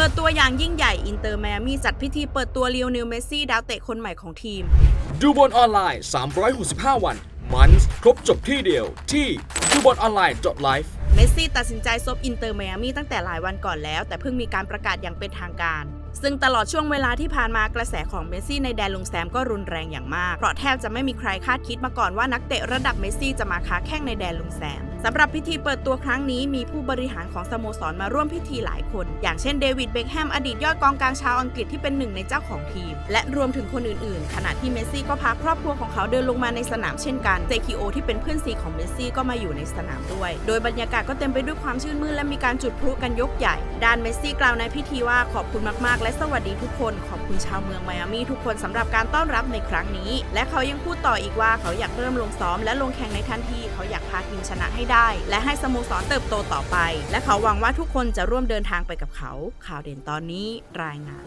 เปิดตัวอย่างยิ่งใหญ่อินเตอร์แมมี่จัดพิธีเปิดตัวเลียวเนลเมสซี่ดาวเตะคนใหม่ของทีม ดูบอลออนไลน์ 365 วัน มันส์ครบจบที่เดียวที่ดูบอลออนไลน์ .life เมสซี่ตัดสินใจซบอินเตอร์ไมอามี่ตั้งแต่หลายวันก่อนแล้ว แต่เพิ่งมีการประกาศอย่างเป็นทางการ ซึ่งตลอดช่วงเวลาที่ผ่านมากระแสของเมสซี่ในแดนลุงแซมก็รุนแรงอย่างมาก เพราะแทบจะไม่มีใครคาดคิดมาก่อนว่านักเตะระดับเมสซี่จะมาค้าแข้งในแดนลุงแซม สำหรับพิธีเปิดตัวครั้งนี้มีผู้บริหารของสโมสรมาร่วมพิธีหลายคน อย่างเช่นเดวิดเบคแฮมอดีตยอดกองกลางชาวอังกฤษที่เป็นหนึ่งในเจ้าของทีม และรวมถึงคนอื่นๆ ขณะที่เมสซี่ก็พาครอบครัวของเขาเดินลงมาในสนามเช่นกันเจคิโอที่เป็นเพื่อนซีของเมสซี่ก็มาอยู่ในสนามด้วย โดยบรรยากาศก็เต็มไปด้วยความชื่นมื่นและมีการจุดพลุกันยกใหญ่ด้านเมสซี่กล่าวในพิธีว่าขอบคุณมากๆ และสวัสดีทุกคน ขอบคุณชาวเมืองไมอามี่ทุกคนสำหรับการต้อนรับในครั้งนี้ และเขายังพูดต่ออีกว่าเขาอยากเริ่มลงซ้อมและลงแข่งในทันทีเขาอยากพาทีมชนะให้ได้ และให้สโมสรเติบโตต่อไป และเขาหวังว่าทุกคนจะร่วมเดินทางไปกับเขา ข่าวเด่นตอนนี้รายงาน